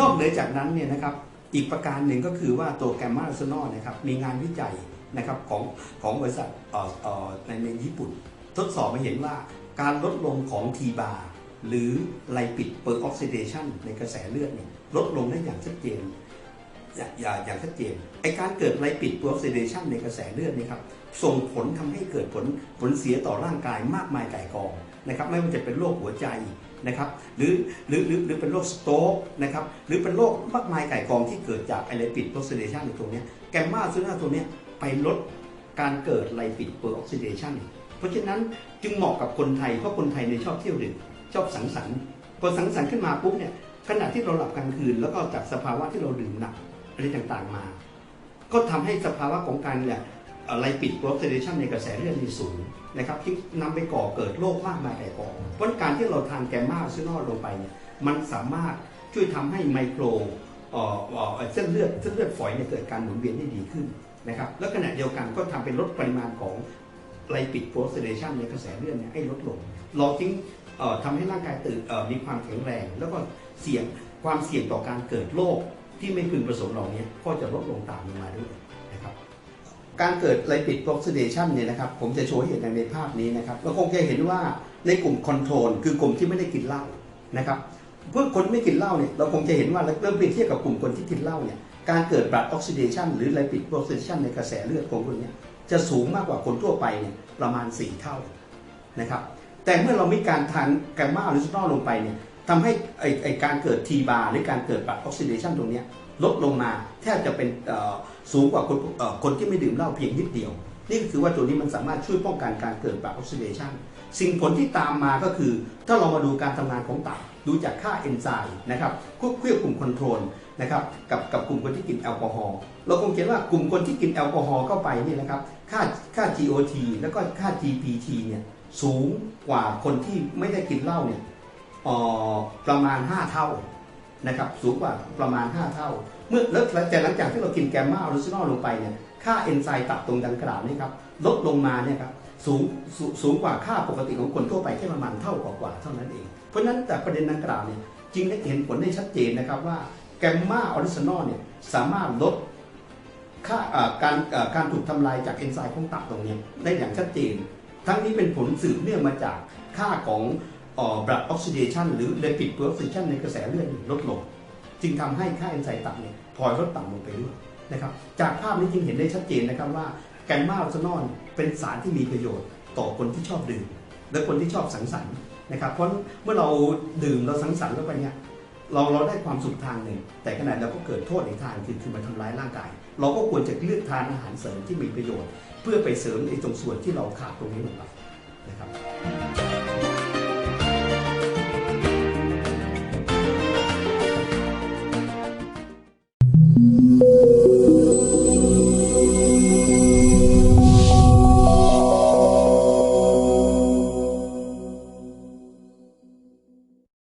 นอกเหนือจากนั้นเนี่ยนะครับอีกประการหนึ่งก็คือว่าตัวแกมมาซนอลนะครับมีงานวิจัยนะครับของของบริษัทในในญี่ปุ่น ทดสอบมาเห็นว่าการลดลงของทีบาหรือไลปิดเปอร์ออกซิเดชันในกระแสเลือดเนี่ยลดลงได้อย่างชัดเจน อย่าอย่าอย่างชัดเจนไอการเกิดไลปิดเปร์ออกซิเดชันในกระแสเลือดนี่ครับส่งผลทำให้เกิดผลผลเสียต่อร่างกายมากมายไก่ายกองนะครับไม่ว่าจะเป็นโรคหัวใจนะครับหรือหรือหรือหรือเป็นโรคสโตรกนะครับหรือเป็นโรคมากมายไก่ายกองที่เกิดจากไอไลปิดเปร์ออกซิเดชันในตัวนี้แกมมาซูน่าตัวนี้ไปลดการเกิดไลปิดเปอร์ออกซิเดชันเพราะฉะนั้นจึงเหมาะกับคนไทย เพราะคนไทยเนี่ยชอบเที่ยวดื่มชอบสังสรรค์พอสังสรรค์ขึ้นมาปุ๊บเนี่ยขณะที่เราหลับกลางคืน แล้วก็จากสภาวะที่เราดื่มหนัก อะไรต่างๆมา ก็ทำให้สภาวะของการเนี่ยอะไรปิดโปรเซเดชันในกระแสเลือดมีสูงนะครับที่นำไปก่อเกิดโรคมากมายแก่กองเพราะการที่เราทานแกมมาซินอลลงไปเนี่ยมันสามารถช่วยทำให้ไมโครเอ่อเส้นเลือดเส้นเลือดฝอยเนี่ยเกิดการหมุนเวียนได้ดีขึ้นนะครับแล้วขณะเดียวกันก็ทำเป็นลดปริมาณของไลปิดโปรเซเดชันในกระแสเลือดเนี่ยให้ลดลงเราจึงเอ่อทำให้ร่างกายตื่นเอ่อมีความแข็งแรง แล้วก็เสี่ยงความเสี่ยงต่อการเกิดโรค ที่ไม่พึงประสงค์เหล่านี้ก็จะลดลงตามลงมาด้วยนะครับการเกิดไลปิดโอกซิเดชันเนี่ยนะครับผมจะโชว์ให้เห็นในภาพนี้นะครับเราคงจะเห็นว่าในกลุ่มคอนโทรลคือกลุ่มที่ไม่ได้กินเหล้านะครับเพื่อคนไม่กินเหล้าเนี่ยเราคงจะเห็นว่าเริ่มเปรียบเทียบกับกลุ่มคนที่กินเหล้าเนี่ยการเกิดบลัดออกซิเดชันหรือไลปิดโอกซิเดชันในกระแสเลือดของคนเนี่ยจะสูงมากกว่าคนทั่วไปเนี่ยประมาณ 4 เท่านะครับแต่เมื่อเรามีการทานแกมมาหรือซูนอลลงไปเนี่ย ทำให้ไอไอการเกิดทีบาหรือการเกิดบลัดออกซิเดชันตรงนี้ลดลงมาแทบจะเป็นสูงกว่าคนคนที่ไม่ดื่มเหล้าเพียงนิดเดียว นี่ก็คือว่าตัวนี้มันสามารถช่วยป้องกันการเกิดบาออกซิเดชันสิ่งผลที่ตามมาก็คือ ถ้าเรามาดูการทำงานของตับดูจากค่าเอนไซม์นะครับควบควบกลุ่มคอนโทรลนะครับกับกับกลุ่มคนที่กินแอลกอฮอล์เราคงเห็นว่ากลุ่มคนที่กินแอลกอฮอล์เข้าไปนี่นะครับค่าค่า GOT แล้วก็ค่า GPT เนี่ยสูงกว่าคนที่ไม่ได้กินเหล้าเนี่ย ประมาณ 5 เท่านะครับสูงกว่าประมาณ 5 เท่า เมื่อแล้วแต่หลังจากที่เรากินแกมมาออริจินอลลงไปเนี่ยค่าเอนไซม์ตับตรงดังกล่าวนี่ครับลดลงมาเนี่ยครับสูงสูงสูงกว่าค่าปกติของคนทั่วไปแค่ประมาณเท่ากว่าเท่านั้นเอง เพราะฉะนั้นแต่ประเด็นดังกล่าวเนี่ยจึงได้เห็นผลได้ชัดเจนนะครับว่าแกมมาออริจินอลเนี่ยสามารถลดค่าการการถูกทำลายจากเอนไซม์ของตับตรงนี้ได้อย่างชัดเจน ทั้งนี้เป็นผลสืบเนื่องมาจากค่าของ ออบลัดออกซิเดชันหรือเลปิดเปอร์ออกซิเดชันในกระแสเลือดลดลง จึงทำให้ค่าเอนไซม์ตับเนี่ยพลอยลดต่ำลงไปด้วยนะครับจากภาพนี้จึงเห็นได้ชัดเจนนะครับว่าแกนมาออซานอลเป็นสารที่มีประโยชน์ต่อคนที่ชอบดื่ม และคนที่ชอบสังสรรค์นะครับเพราะเมื่อเราดื่มเราสังสรรค์แล้วไปเนี่ยเราเราได้ความสุขทางหนึ่ง แต่ขณะเราก็เกิดโทษอีกทางคือคือมันทำร้ายร่างกาย เราก็ควรจะเลือกทานอาหารเสริมที่มีประโยชน์ เพื่อไปเสริมในตรงส่วนที่เราขาดตรงนี้ลงไปนะครับ